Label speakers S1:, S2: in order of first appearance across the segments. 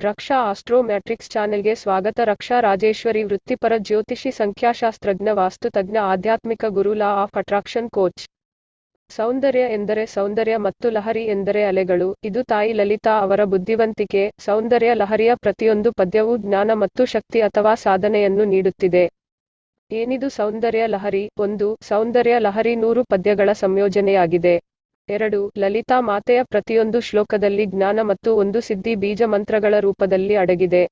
S1: ರಕ್ಷಾ astro matrix ಚಾನೆಲ್ಗೆ ಸ್ವಾಗತ. ರಕ್ಷಾ ರಾಜೇಶ್ವರಿ ವೃತ್ತಿಪರ ಜ್ಯೋತಿಷಿ, ಸಂಖ್ಯಾಶಾಸ್ತ್ರಜ್ಞ, ವಾಸ್ತುತಜ್ಞ, ಆಧ್ಯಾತ್ಮಿಕ ಗುರು, ಲಾ ಆಫ್ ಅಟ್ರಾಕ್ಷನ್ ಕೋಚ್. ಸೌಂದರ್ಯ ಎಂದರೆ ಸೌಂದರ್ಯ ಮತ್ತು ಲಹರಿ ಎಂದರೆ ಅಲೆಗಳು. ಇದು ತಾಯಿ ಲಲಿತಾ ಅವರ ಬುದ್ಧಿವಂತಿಕೆ. ಸೌಂದರ್ಯ ಲಹರಿಯ ಪ್ರತಿಯೊಂದು ಪದ್ಯವೂ ಜ್ಞಾನ ಮತ್ತು ಶಕ್ತಿ ಅಥವಾ ಸಾಧನೆಯನ್ನು ನೀಡುತ್ತಿದೆ. ಏನಿದು ಸೌಂದರ್ಯ ಲಹರಿ? ಒಂದು, ಸೌಂದರ್ಯ ಲಹರಿ ನೂರು ಪದ್ಯಗಳ ಸಂಯೋಜನೆಯಾಗಿದೆ. ಎರಡು, ಲಲಿತಾ ಮಾತೆಯ ಪ್ರತಿಯೊಂದು ಶ್ಲೋಕದಲ್ಲಿ ಜ್ಞಾನ ಮತ್ತು ಒಂದು ಸಿದ್ಧಿ ಬೀಜ ಮಂತ್ರಗಳ ರೂಪದಲ್ಲಿ ಅಡಗಿದೆ.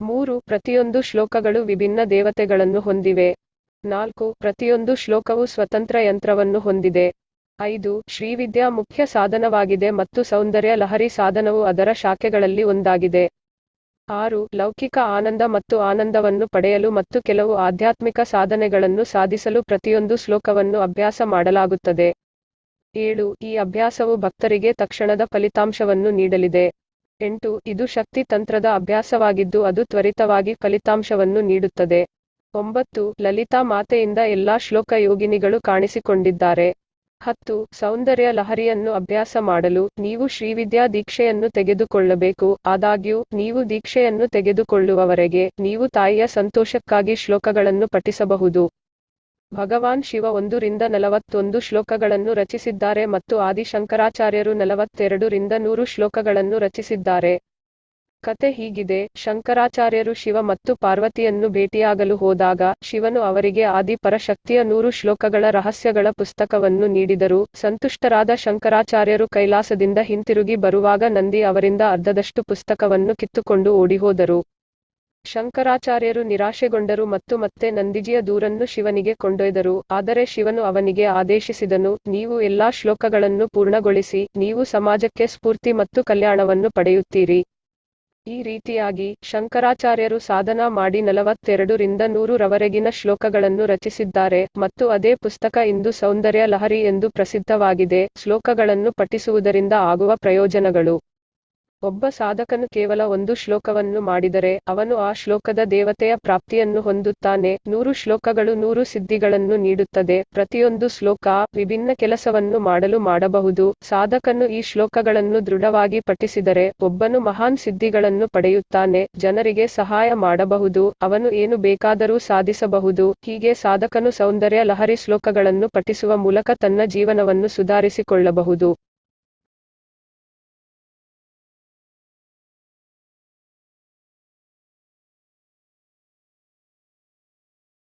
S1: ಮೂರು, ಪ್ರತಿಯೊಂದು ಶ್ಲೋಕಗಳು ವಿಭಿನ್ನ ದೇವತೆಗಳನ್ನು ಹೊಂದಿವೆ. ನಾಲ್ಕು, ಪ್ರತಿಯೊಂದು ಶ್ಲೋಕವು ಸ್ವತಂತ್ರ ಯಂತ್ರವನ್ನು ಹೊಂದಿದೆ. ಐದು, ಶ್ರೀವಿದ್ಯಾ ಮುಖ್ಯ ಸಾಧನವಾಗಿದೆ ಮತ್ತು ಸೌಂದರ್ಯ ಲಹರಿ ಸಾಧನವು ಅದರ ಶಾಖೆಗಳಲ್ಲಿ ಒಂದಾಗಿದೆ. ಆರು, ಲೌಕಿಕ ಆನಂದ ಮತ್ತು ಆನಂದವನ್ನು ಪಡೆಯಲು ಮತ್ತು ಕೆಲವು ಆಧ್ಯಾತ್ಮಿಕ ಸಾಧನೆಗಳನ್ನು ಸಾಧಿಸಲು ಪ್ರತಿಯೊಂದು ಶ್ಲೋಕವನ್ನು ಅಭ್ಯಾಸ ಮಾಡಲಾಗುತ್ತದೆ. ಏಳು, ಈ ಅಭ್ಯಾಸವು ಭಕ್ತರಿಗೆ ತಕ್ಷಣದ ಫಲಿತಾಂಶವನ್ನು ನೀಡಲಿದೆ. ಎಂಟು, ಇದು ಶಕ್ತಿ ತಂತ್ರದ ಅಭ್ಯಾಸವಾಗಿದ್ದು ಅದು ತ್ವರಿತವಾಗಿ ಫಲಿತಾಂಶವನ್ನು ನೀಡುತ್ತದೆ. ಒಂಬತ್ತು, ಲಲಿತಾ ಮಾತೆಯಿಂದ ಎಲ್ಲಾ ಶ್ಲೋಕ ಯೋಗಿನಿಗಳು ಕಾಣಿಸಿಕೊಂಡಿದ್ದಾರೆ. ಹತ್ತು, ಸೌಂದರ್ಯ ಲಹರಿಯನ್ನು ಅಭ್ಯಾಸ ಮಾಡಲು ನೀವು ಶ್ರೀವಿದ್ಯಾ ದೀಕ್ಷೆಯನ್ನು ತೆಗೆದುಕೊಳ್ಳಬೇಕು. ಆದಾಗ್ಯೂ, ನೀವು ದೀಕ್ಷೆಯನ್ನು ತೆಗೆದುಕೊಳ್ಳುವವರೆಗೆ ನೀವು ತಾಯಿಯ ಸಂತೋಷಕ್ಕಾಗಿ ಶ್ಲೋಕಗಳನ್ನು ಪಠಿಸಬಹುದು. ಭಗವಾನ್ ಶಿವ ಒಂದರಿಂದ ನಲವತ್ತೊಂದು ಶ್ಲೋಕಗಳನ್ನು ರಚಿಸಿದ್ದಾರೆ ಮತ್ತು ಆದಿಶಂಕರಾಚಾರ್ಯರು ನಲವತ್ತೆರಡು ರಿಂದ ನೂರು ಶ್ಲೋಕಗಳನ್ನು ರಚಿಸಿದ್ದಾರೆ. ಕತೆ ಹೀಗಿದೆ, ಶಂಕರಾಚಾರ್ಯರು ಶಿವ ಮತ್ತು ಪಾರ್ವತಿಯನ್ನು ಭೇಟಿಯಾಗಲು ಹೋದಾಗ ಶಿವನು ಅವರಿಗೆ ಆದಿ ಪರಶಕ್ತಿಯ ನೂರು ಶ್ಲೋಕಗಳ ರಹಸ್ಯಗಳ ಪುಸ್ತಕವನ್ನು ನೀಡಿದರು. ಸಂತುಷ್ಟರಾದ ಶಂಕರಾಚಾರ್ಯರು ಕೈಲಾಸದಿಂದ ಹಿಂತಿರುಗಿ ಬರುವಾಗ ನಂದಿ ಅವರಿಂದ ಅರ್ಧದಷ್ಟು ಪುಸ್ತಕವನ್ನು ಕಿತ್ತುಕೊಂಡು ಓಡಿಹೋದರು. ಶಂಕರಾಚಾರ್ಯರು ನಿರಾಶೆಗೊಂಡರು ಮತ್ತು ಮತ್ತೆ ನಂದಿಜಿಯ ದೂರನ್ನು ಶಿವನಿಗೆ ಕೊಂಡೊಯ್ದರು. ಆದರೆ ಶಿವನು ಅವನಿಗೆ ಆದೇಶಿಸಿದನು, ನೀವು ಎಲ್ಲಾ ಶ್ಲೋಕಗಳನ್ನು ಪೂರ್ಣಗೊಳಿಸಿ, ನೀವು ಸಮಾಜಕ್ಕೆ ಸ್ಫೂರ್ತಿ ಮತ್ತು ಕಲ್ಯಾಣವನ್ನು ಪಡೆಯುತ್ತೀರಿ. ಈ ರೀತಿಯಾಗಿ ಶಂಕರಾಚಾರ್ಯರು ಸಾಧನಾ ಮಾಡಿ ನಲವತ್ತೆರಡು ರಿಂದ ನೂರು ರವರೆಗಿನ ಶ್ಲೋಕಗಳನ್ನು ರಚಿಸಿದ್ದಾರೆ ಮತ್ತು ಅದೇ ಪುಸ್ತಕ ಇಂದು ಸೌಂದರ್ಯ ಲಹರಿ ಎಂದು ಪ್ರಸಿದ್ಧವಾಗಿದೆ. ಶ್ಲೋಕಗಳನ್ನು ಪಠಿಸುವುದರಿಂದ ಆಗುವ ಪ್ರಯೋಜನಗಳು. ಒಬ್ಬ ಸಾಧಕನು ಕೇವಲ ಒಂದು ಶ್ಲೋಕವನ್ನು ಮಾಡಿದರೆ ಅವನು ಆ ಶ್ಲೋಕದ ದೇವತೆಯ ಪ್ರಾಪ್ತಿಯನ್ನು ಹೊಂದುತ್ತಾನೆ. ನೂರು ಶ್ಲೋಕಗಳು ನೂರು ಸಿದ್ಧಿಗಳನ್ನು ನೀಡುತ್ತದೆ. ಪ್ರತಿಯೊಂದು ಶ್ಲೋಕ ವಿಭಿನ್ನ ಕೆಲಸವನ್ನು ಮಾಡಲು ಮಾಡಬಹುದು. ಸಾಧಕನು ಈ ಶ್ಲೋಕಗಳನ್ನು ದೃಢವಾಗಿ ಪಠಿಸಿದರೆ ಒಬ್ಬನು ಮಹಾನ್ ಸಿದ್ಧಿಗಳನ್ನು ಪಡೆಯುತ್ತಾನೆ. ಜನರಿಗೆ ಸಹಾಯ ಮಾಡಬಹುದು. ಅವನು ಏನು ಬೇಕಾದರೂ ಸಾಧಿಸಬಹುದು. ಹೀಗೆ ಸಾಧಕನು ಸೌಂದರ್ಯ ಲಹರಿ ಶ್ಲೋಕಗಳನ್ನು ಪಠಿಸುವ ಮೂಲಕ ತನ್ನ ಜೀವನವನ್ನು ಸುಧಾರಿಸಿಕೊಳ್ಳಬಹುದು.